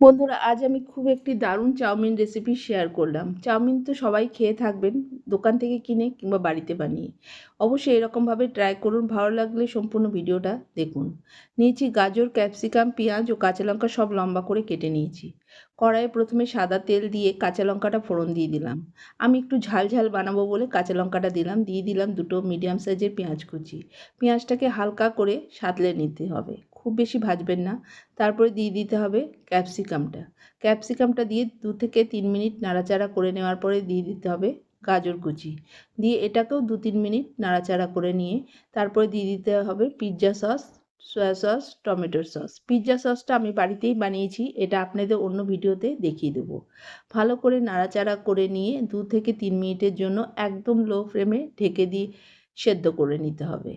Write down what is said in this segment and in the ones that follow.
বন্ধুরা, আজ আমি খুব একটি দারুণ চাউমিন রেসিপি শেয়ার করলাম। চাউমিন তো সবাই খেয়ে থাকবেন দোকান থেকে কিনে কিংবা বাড়িতে বানিয়ে। অবশ্যই এরকমভাবে ট্রাই করুন, ভালো লাগলে সম্পূর্ণ ভিডিওটা দেখুন। নিয়েছি গাজর ক্যাপসিকাম পেঁয়াজ ও কাঁচা লঙ্কা সব লম্বা করে কেটে নিয়েছি। কড়াইয়ে প্রথমে সাদা তেল দিয়ে কাঁচা লঙ্কাটা ফোড়ন দিয়ে দিলাম। আমি একটু ঝাল ঝাল বানাবো বলে কাঁচা লঙ্কাটা দিলাম, দিয়ে দিলাম দুটো মিডিয়াম সাইজের পেঁয়াজ কুচি। পেঁয়াজটাকে হালকা করে সাতলে নিতে হবে, খুব বেশি ভাজবেন না। তারপরে দিয়ে দিতে হবে ক্যাপসিকামটা ক্যাপসিকামটা দিয়ে দু থেকে তিন মিনিট নাড়াচাড়া করে নেওয়ার পরে দিয়ে দিতে হবে গাজর কুচি। দিয়ে এটাকেও দু তিন মিনিট নাড়াচাড়া করে নিয়ে তারপরে দিয়ে দিতে হবে পিৎজা সস, সয়া সস, টমেটোর সস। পিৎজা সসটা আমি বাড়িতেই বানিয়েছি, এটা আপনাদের অন্য ভিডিওতে দেখিয়ে দেব। ভালো করে নাড়াচাড়া করে নিয়ে দু থেকে তিন মিনিটের জন্য একদম লো ফ্লেমে ঢেকে দিয়ে সেদ্ধ করে নিতে হবে।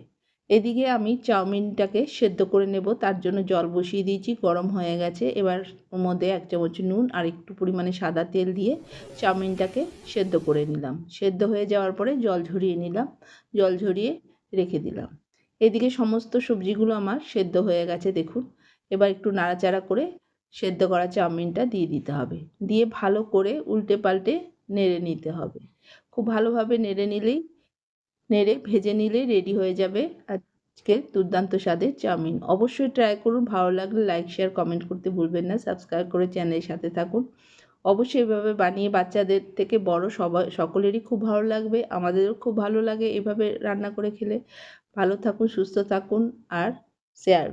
এদিকে আমি চাউমিনটাকে সেদ্ধ করে নেব, তার জন্য জল বসিয়ে দিয়েছি, গরম হয়ে গেছে। এবার ওর মধ্যে এক চামচ নুন আর একটু পরিমাণে সাদা তেল দিয়ে চাউমিনটাকে সেদ্ধ করে নিলাম। সেদ্ধ হয়ে যাওয়ার পরে জল ঝরিয়ে নিলাম, জল ঝরিয়ে রেখে দিলাম। এদিকে সমস্ত সবজিগুলো আমার সেদ্ধ হয়ে গেছে, দেখুন। এবার একটু নাড়াচাড়া করে সেদ্ধ করা চাউমিনটা দিয়ে দিতে হবে। দিয়ে ভালো করে উল্টে পাল্টে নেড়ে নিতে হবে। খুব ভালোভাবে নেড়ে নিলেই নেড়ে, ভেজে নিলেই রেডি হয়ে যাবে আজকে দুর্দান্ত স্বাদের চাউমিন। অবশ্যই ট্রাই করুন, ভালো লাগলে লাইক শেয়ার কমেন্ট করতে ভুলবেন না। সাবস্ক্রাইব করে চ্যানেলের সাথে থাকুন। অবশ্যই এভাবে বানিয়ে বাচ্চাদের থেকে বড় সবাই, সকলেরই খুব ভালো লাগবে, আমাদেরও খুব ভালো লাগে এভাবে রান্না করে খেলে। ভালো থাকুন, সুস্থ থাকুন, আর শেয়ার